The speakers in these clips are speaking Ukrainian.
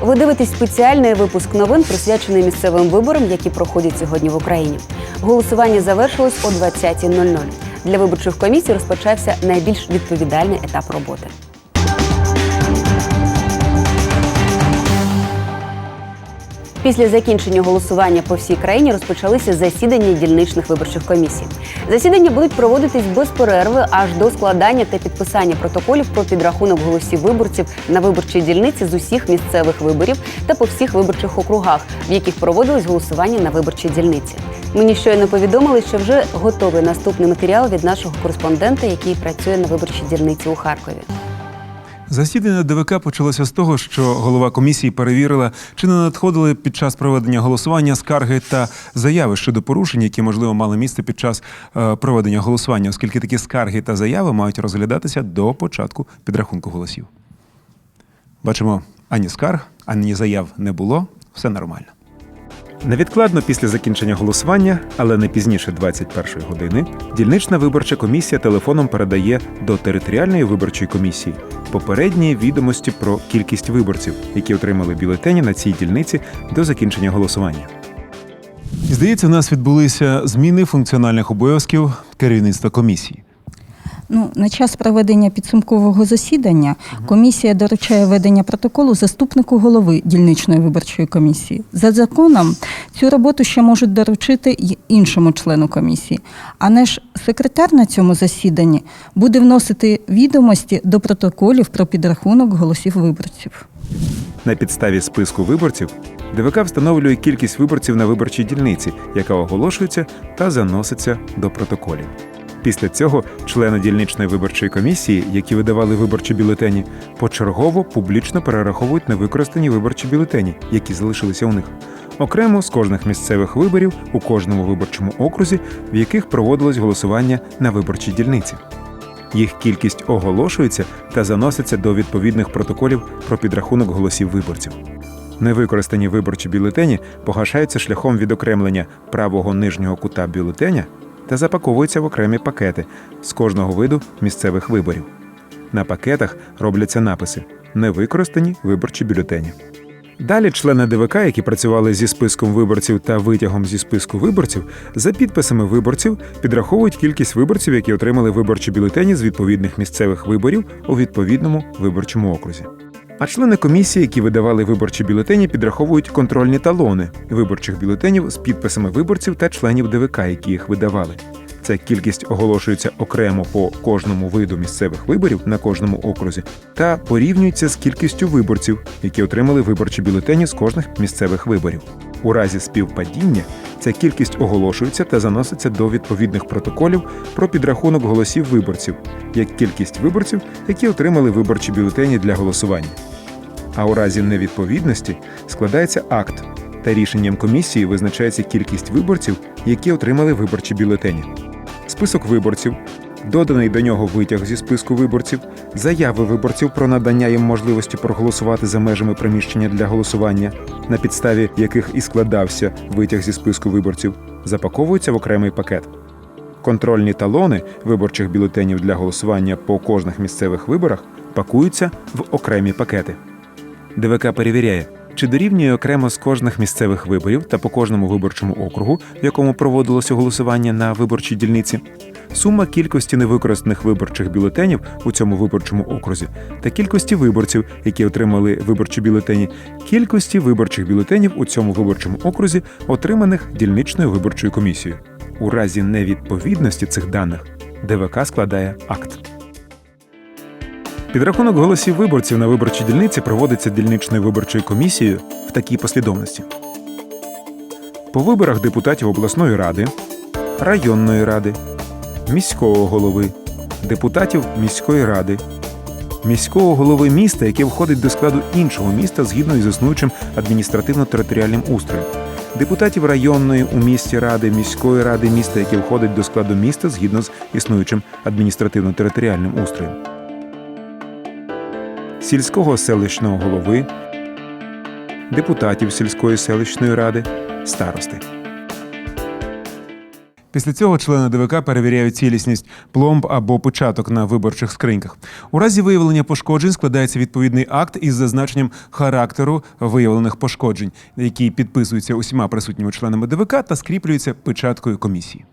Ви дивитесь спеціальний випуск новин, присвячений місцевим виборам, які проходять сьогодні в Україні. Голосування завершилось о 20.00. Для виборчих комісій розпочався найбільш відповідальний етап роботи. Після закінчення голосування по всій країні розпочалися засідання дільничних виборчих комісій. Засідання будуть проводитись без перерви аж до складання та підписання протоколів про підрахунок голосів виборців на виборчій дільниці з усіх місцевих виборів та по всіх виборчих округах, в яких проводилось голосування на виборчій дільниці. Мені щойно повідомили, що вже готовий наступний матеріал від нашого кореспондента, який працює на виборчій дільниці у Харкові. Засідання ДВК почалося з того, що голова комісії перевірила, чи не надходили під час проведення голосування скарги та заяви щодо порушень, які можливо мали місце під час е, проведення голосування, оскільки такі скарги та заяви мають розглядатися до початку підрахунку голосів. Бачимо, ані скарг, ані заяв не було. Все нормально. Невідкладно після закінчення голосування, але не пізніше 21 години, дільнична виборча комісія телефоном передає до територіальної виборчої комісії попередні відомості про кількість виборців, які отримали бюлетені на цій дільниці до закінчення голосування. Здається, у нас відбулися зміни функціональних обов'язків керівництва комісії. Ну, на час проведення підсумкового засідання комісія доручає ведення протоколу заступнику голови дільничної виборчої комісії. За законом цю роботу ще можуть доручити й іншому члену комісії. А наш секретар на цьому засіданні буде вносити відомості до протоколів про підрахунок голосів виборців. На підставі списку виборців ДВК встановлює кількість виборців на виборчій дільниці, яка оголошується та заноситься до протоколів. Після цього члени дільничної виборчої комісії, які видавали виборчі бюлетені, почергово публічно перераховують невикористані виборчі бюлетені, які залишилися у них. Окремо з кожних місцевих виборів у кожному виборчому окрузі, в яких проводилось голосування на виборчій дільниці. Їх кількість оголошується та заноситься до відповідних протоколів про підрахунок голосів виборців. Невикористані виборчі бюлетені погашаються шляхом відокремлення правого нижнього кута бюлетеня та запаковуються в окремі пакети з кожного виду місцевих виборів. На пакетах робляться написи Невикористані виборчі бюлетені. Далі члени ДВК, які працювали зі списком виборців та витягом зі списку виборців, за підписами виборців підраховують кількість виборців, які отримали виборчі бюлетені з відповідних місцевих виборів у відповідному виборчому окрузі. А члени комісії, які видавали виборчі бюлетені, підраховують контрольні талони виборчих бюлетенів з підписами виборців та членів ДВК, які їх видавали. Ця кількість оголошується окремо по кожному виду місцевих виборів на кожному окрузі та порівнюється з кількістю виборців, які отримали виборчі бюлетені з кожних місцевих виборів. У разі співпадіння ця кількість оголошується та заноситься до відповідних протоколів про підрахунок голосів виборців, як кількість виборців, які отримали виборчі бюлетені для голосування. А у разі невідповідності складається акт, та рішенням комісії визначається кількість виборців, які отримали виборчі бюлетені. Список виборців, доданий до нього витяг зі списку виборців, заяви виборців про надання їм можливості проголосувати за межами приміщення для голосування, на підставі яких і складався витяг зі списку виборців, запаковуються в окремий пакет. Контрольні талони виборчих бюлетенів для голосування по кожних місцевих виборах пакуються в окремі пакети. ДВК перевіряє, чи дорівнює окремо з кожних місцевих виборів та по кожному виборчому округу, в якому проводилося голосування на виборчій дільниці, сума кількості невикористаних виборчих бюлетенів у цьому виборчому окрузі та кількості виборців, які отримали виборчі бюлетені, кількості виборчих бюлетенів у цьому виборчому окрузі, отриманих дільничною виборчою комісією. У разі невідповідності цих даних ДВК складає акт. Підрахунок голосів виборців на виборчій дільниці проводиться дільничною виборчою комісією в такій послідовності. По виборах депутатів обласної ради, районної ради, міського голови, депутатів міської ради, міського голови міста, яке входить до складу іншого міста згідно із існуючим адміністративно-територіальним устроєм, депутатів районної у місті ради, міської ради міста, яке входить до складу міста згідно з існуючим адміністративно-територіальним устроєм сільського селищного голови, депутатів сільської селищної ради, старости. Після цього члени ДВК перевіряють цілісність пломб або початок на виборчих скриньках. У разі виявлення пошкоджень складається відповідний акт із зазначенням характеру виявлених пошкоджень, який підписується усіма присутніми членами ДВК та скріплюється печаткою комісії.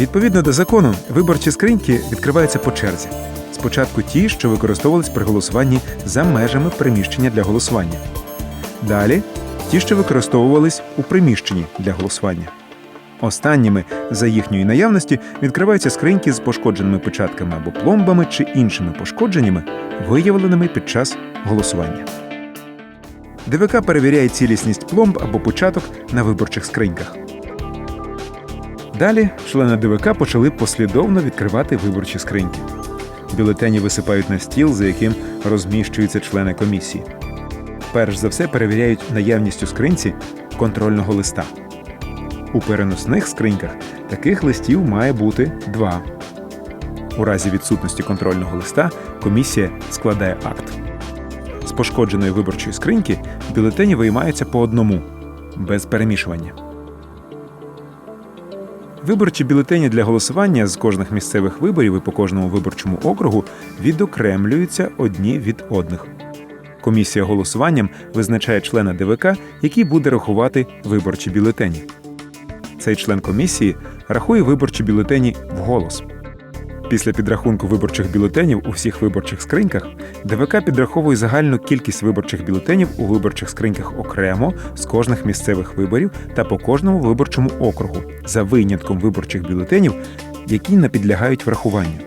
Відповідно до закону, виборчі скриньки відкриваються по черзі. Спочатку ті, що використовувались при голосуванні за межами приміщення для голосування. Далі ті, що використовувались у приміщенні для голосування. Останніми, за їхньої наявності, відкриваються скриньки з пошкодженими печатками або пломбами чи іншими пошкодженнями, виявленими під час голосування. ДВК перевіряє цілісність пломб або початок на виборчих скриньках. Далі члени ДВК почали послідовно відкривати виборчі скриньки. Бюлетені висипають на стіл, за яким розміщуються члени комісії. Перш за все перевіряють наявність у скринці контрольного листа. У переносних скриньках таких листів має бути два. У разі відсутності контрольного листа комісія складає акт. З пошкодженої виборчої скриньки бюлетені виймаються по одному, без перемішування. Виборчі бюлетені для голосування з кожних місцевих виборів і по кожному виборчому округу відокремлюються одні від одних. Комісія голосуванням визначає члена ДВК, який буде рахувати виборчі бюлетені. Цей член комісії рахує виборчі бюлетені вголос. Після підрахунку виборчих бюлетенів у всіх виборчих скриньках ДВК підраховує загальну кількість виборчих бюлетенів у виборчих скриньках окремо з кожних місцевих виборів та по кожному виборчому округу за винятком виборчих бюлетенів, які не підлягають врахуванню.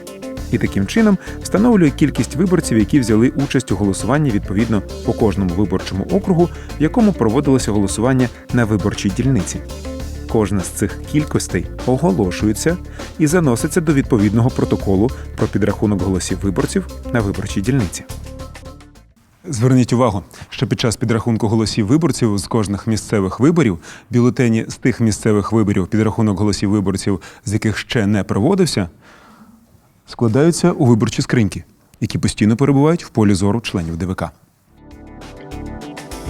І таким чином встановлює кількість виборців, які взяли участь у голосуванні відповідно по кожному виборчому округу, в якому проводилося голосування на виборчій дільниці. Кожна з цих кількостей оголошується і заноситься до відповідного протоколу про підрахунок голосів виборців на виборчій дільниці. Зверніть увагу, що під час підрахунку голосів виборців з кожних місцевих виборів бюлетені з тих місцевих виборів, підрахунок голосів виборців, з яких ще не проводився, складаються у виборчі скриньки, які постійно перебувають в полі зору членів ДВК.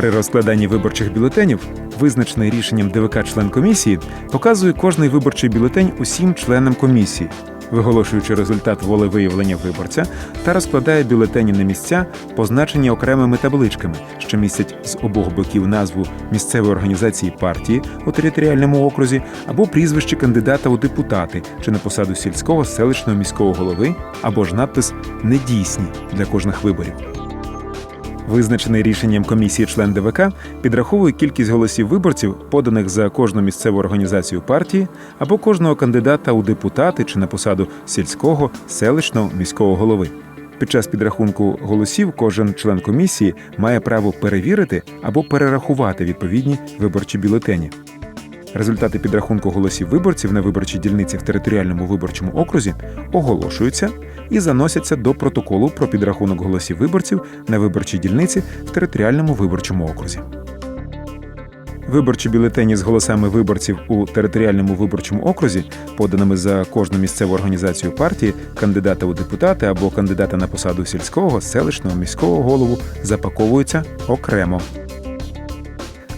При розкладанні виборчих бюлетенів, визначений рішенням ДВК член комісії, показує кожний виборчий бюлетень усім членам комісії, виголошуючи результат волевиявлення виборця та розкладає бюлетені на місця, позначені окремими табличками, що містять з обох боків назву місцевої організації партії у територіальному окрузі або прізвище кандидата у депутати чи на посаду сільського селищного міського голови, або ж надпис недійсні для кожних виборів. Визначений рішенням комісії член ДВК підраховує кількість голосів виборців, поданих за кожну місцеву організацію партії або кожного кандидата у депутати чи на посаду сільського, селищного міського голови. Під час підрахунку голосів кожен член комісії має право перевірити або перерахувати відповідні виборчі бюлетені. Результати підрахунку голосів виборців на виборчій дільниці в територіальному виборчому окрузі оголошуються і заносяться до протоколу про підрахунок голосів виборців на виборчій дільниці в територіальному виборчому окрузі. Виборчі бюлетені з голосами виборців у територіальному виборчому окрузі, поданими за кожну місцеву організацію партії, кандидата у депутати або кандидата на посаду сільського, селищного, міського голову, запаковуються окремо.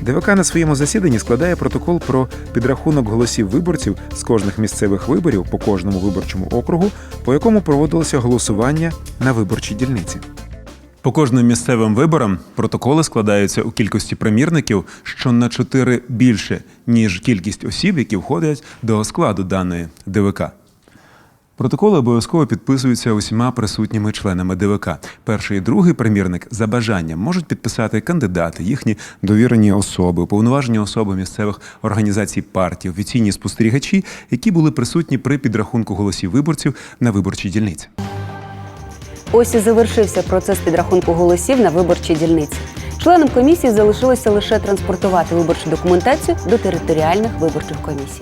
ДВК на своєму засіданні складає протокол про підрахунок голосів виборців з кожних місцевих виборів по кожному виборчому округу, по якому проводилося голосування на виборчій дільниці. По кожним місцевим виборам протоколи складаються у кількості примірників, що на 4 більше, ніж кількість осіб, які входять до складу даної ДВК. Протоколи обов'язково підписуються усіма присутніми членами ДВК. Перший і другий примірник за бажанням можуть підписати кандидати, їхні довірені особи, уповноважені особи місцевих організацій партій, офіційні спостерігачі, які були присутні при підрахунку голосів виборців на виборчій дільниці. Ось і завершився процес підрахунку голосів на виборчій дільниці. Членам комісії залишилося лише транспортувати виборчу документацію до територіальних виборчих комісій.